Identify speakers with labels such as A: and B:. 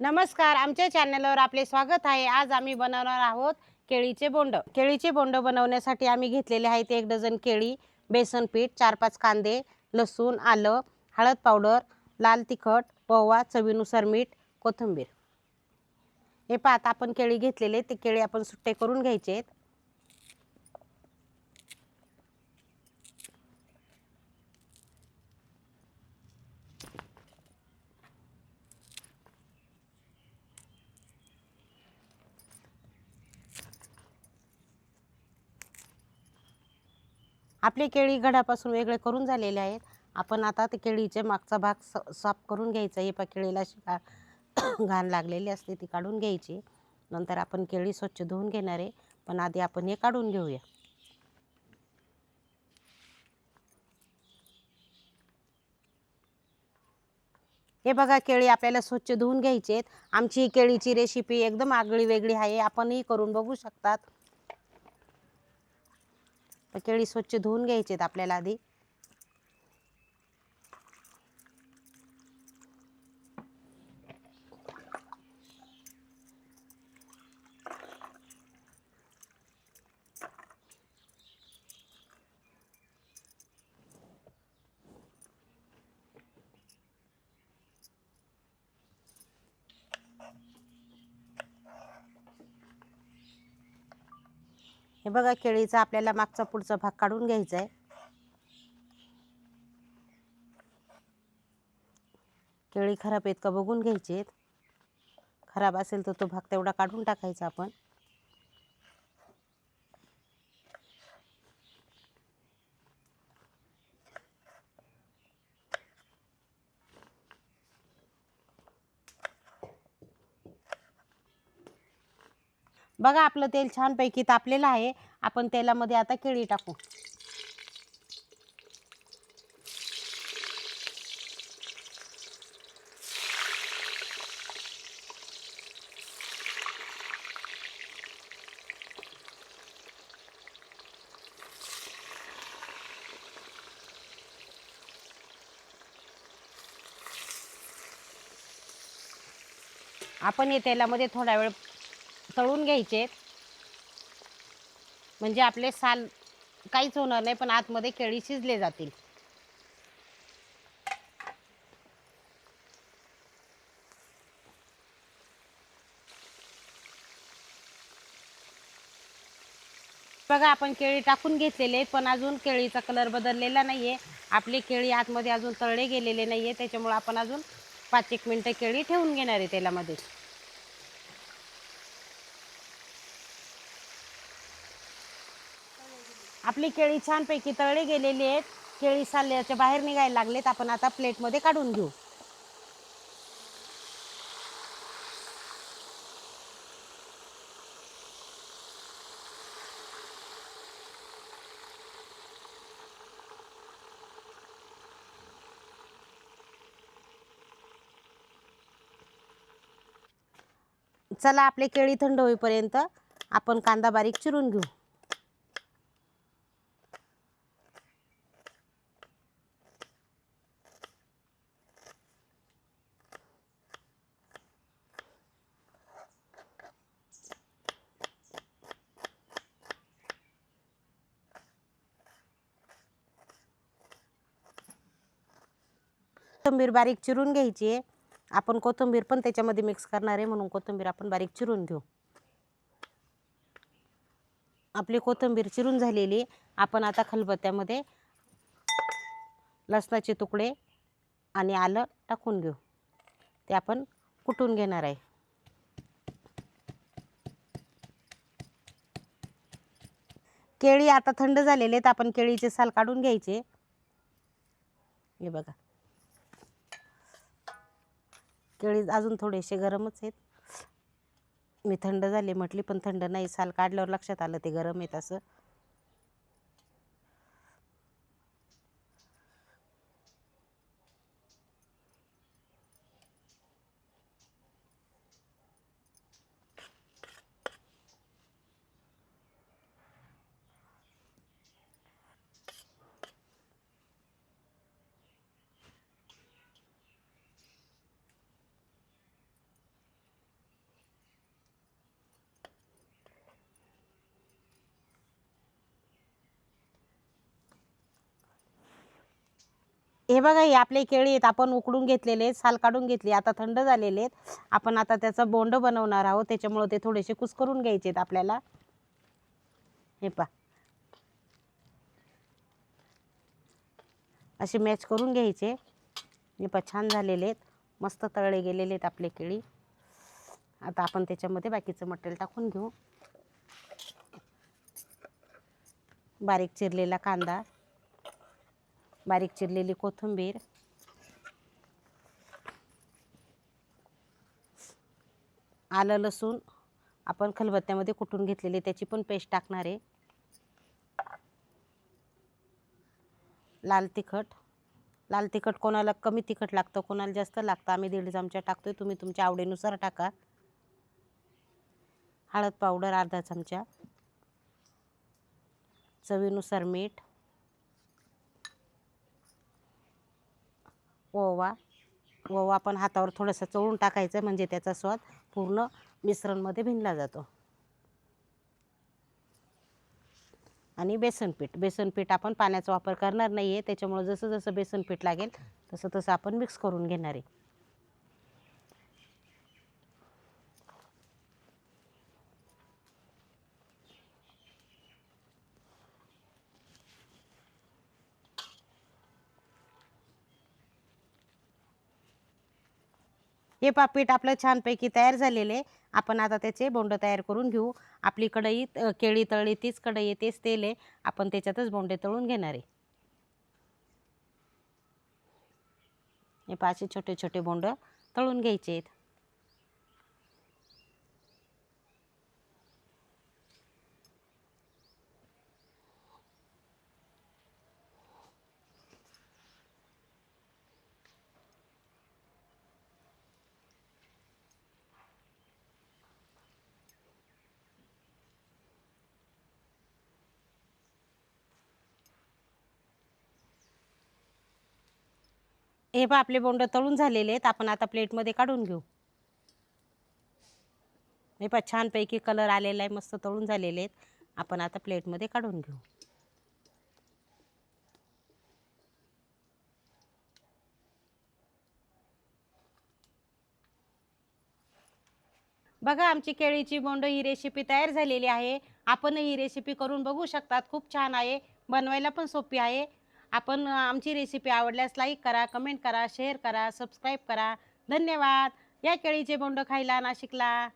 A: नमस्कार आमच्या चॅनलवर आपले स्वागत आहे. आज आम्ही बनवणार आहोत केळीचे बोंड. केळीचे बोंड बनवण्यासाठी आम्ही घेतलेले आहेत एक डझन केळी बेसन पीठ चार पाच कांदे लसूण आलं हळद पावडर लाल तिखट पोवा चवीनुसार मीठ कोथिंबीर. हे पाहत आपण केळी घेतलेले ते केळी आपण सुट्टे करून घ्यायचे आहेत. आपले केळी घडापासून वेगळे करून झालेले आहेत. आपण आता ते केळीचे मागचा भाग स साफ करून घ्यायचा. हे पा केळीला अशी घा घाण लागलेली असते ती काढून घ्यायची. नंतर आपण केळी स्वच्छ धुवून घेणार आहे. पण आधी आपण हे काढून घेऊया. हे बघा केळी आपल्याला स्वच्छ धुवून घ्यायची आहेत आमची केळीची रेसिपी एकदम आगळी वेगळी आहे. आपणही करून बघू शकतात. केळी स्वच्छ धुवून घ्यायचे आहेत आपल्याला आधी. हे बघा केळीचा आपल्याला मागचा पुढचा भाग काढून घ्यायचा आहे केळी खराब आहेत का बघून घ्यायची आहेत खराब असेल तर तो भाग तेवढा काढून टाकायचा आपण. बघा आपलं तेल छानपैकी तापलेलं आहे. आपण तेलामध्ये आता केळी टाकू. आपण हे तेलामध्ये थोडा वेळ तळून घ्यायचे. म्हणजे आपले साल काहीच होणार नाही पण आतमध्ये केळी शिजले जातील. बघा आपण केळी टाकून घेतलेले पण अजून केळीचा कलर बदललेला नाही आहे आपली केळी आतमध्ये अजून तळले गेलेले नाही आहे त्याच्यामुळे आपण अजून पाच एक मिनटं केळी ठेवून घेणार आहे तेलामध्ये. आपली केळी छानपैकी तळली गेलेली आहेत. केळी साल्याच्या बाहेर निघायला लागलेत. आपण आता प्लेटमध्ये काढून घेऊ. चला आपले केळी थंड होईपर्यंत आपण कांदा बारीक चिरून घेऊ. कोथिंबीर बारीक चिरून घ्यायची आहे. आपण कोथिंबीर पण त्याच्यामध्ये मिक्स करणार आहे म्हणून कोथिंबीर आपण बारीक चिरून घेऊ. आपली कोथिंबीर चिरून झालेली आपण आता खलबत्त्यामध्ये लसणाचे तुकडे आणि आलं टाकून घेऊ. ते आपण कुटून घेणार आहे. केळी आता थंड झालेले आहेत. आपण केळीचे साल काढून घ्यायचे. हे बघा. केळी अजून थोडेसे गरमच आहेत. मी थंड झाले म्हटली पण थंड नाही साल काढल्यावर लक्षात आलं ते गरम आहेत असं. हे बघा हे आपले केळी आहेत. आपण उकडून घेतलेले आहेत साल काढून घेतली. आता थंड झालेले आहेत. आपण आता त्याचं बोंड बनवणार आहोत. त्याच्यामुळं ते थोडेसे कुसकरून घ्यायचे आहेत आपल्याला. हे पा असे मॅच करून घ्यायचे. हे पा छान झालेले आहेत. मस्त तळले गेलेले आहेत आपले केळी. आता आपण त्याच्यामध्ये बाकीचं मटेरियल टाकून घेऊ. बारीक चिरलेला कांदा. बारीक चिरलेली कोथिंबीर. आलं लसूण. आपण खलबत्त्यामध्ये कुटून घेतलेली त्याची पण पेस्ट टाकणार आहे. लाल तिखट. लाल तिखट कोणाला कमी तिखट लागतं कोणाला जास्त लागतं आम्ही दीड चमचा टाकतोय तुम्ही तुमच्या आवडीनुसार टाका. हळद पावडर अर्धा चमचा. चवीनुसार मीठ. ओवा ओवा पण हातावर थोडंसं चोळून टाकायचं म्हणजे त्याचा स्वाद पूर्ण मिश्रणमध्ये भिनला जातो. आणि बेसनपीठ बेसनपीठ आपण पाण्याचा वापर करणार नाही आहे त्याच्यामुळं जसं जसं बेसनपीठ लागेल तसं तसं आपण मिक्स करून घेणार आहे. हे पा पीठ आपलं छानपैकी तयार झालेले आहे. आपण आता त्याचे बोंड तयार करून घेऊ. आपली कढई केळी तळली तीच कढई आहे तेच तेल आहे. आपण त्याच्यातच बोंडे तळून घेणार आहे. हे पाचशे छोटे छोटे बोंड तळून घ्यायचे आहेत. हे पहा आपले बोंड तळून झालेले आहेत. आपण आता प्लेटमध्ये काढून घेऊ. हे पहा छानपैकी कलर आलेला आहे मस्त तळून झालेले आहेत. आपण आता प्लेटमध्ये काढून घेऊ. बघा आमची केळीची बोंड ही रेसिपी तयार झालेली आहे. आपण ही रेसिपी करून बघू शकतात. खूप छान आहे. बनवायला पण सोपी आहे. आपण आमची रेसिपी आवडल्यास लाईक करा कमेंट करा शेअर करा सबस्क्राईब करा. धन्यवाद. या केळीचे बोंड खायला नाशिकला.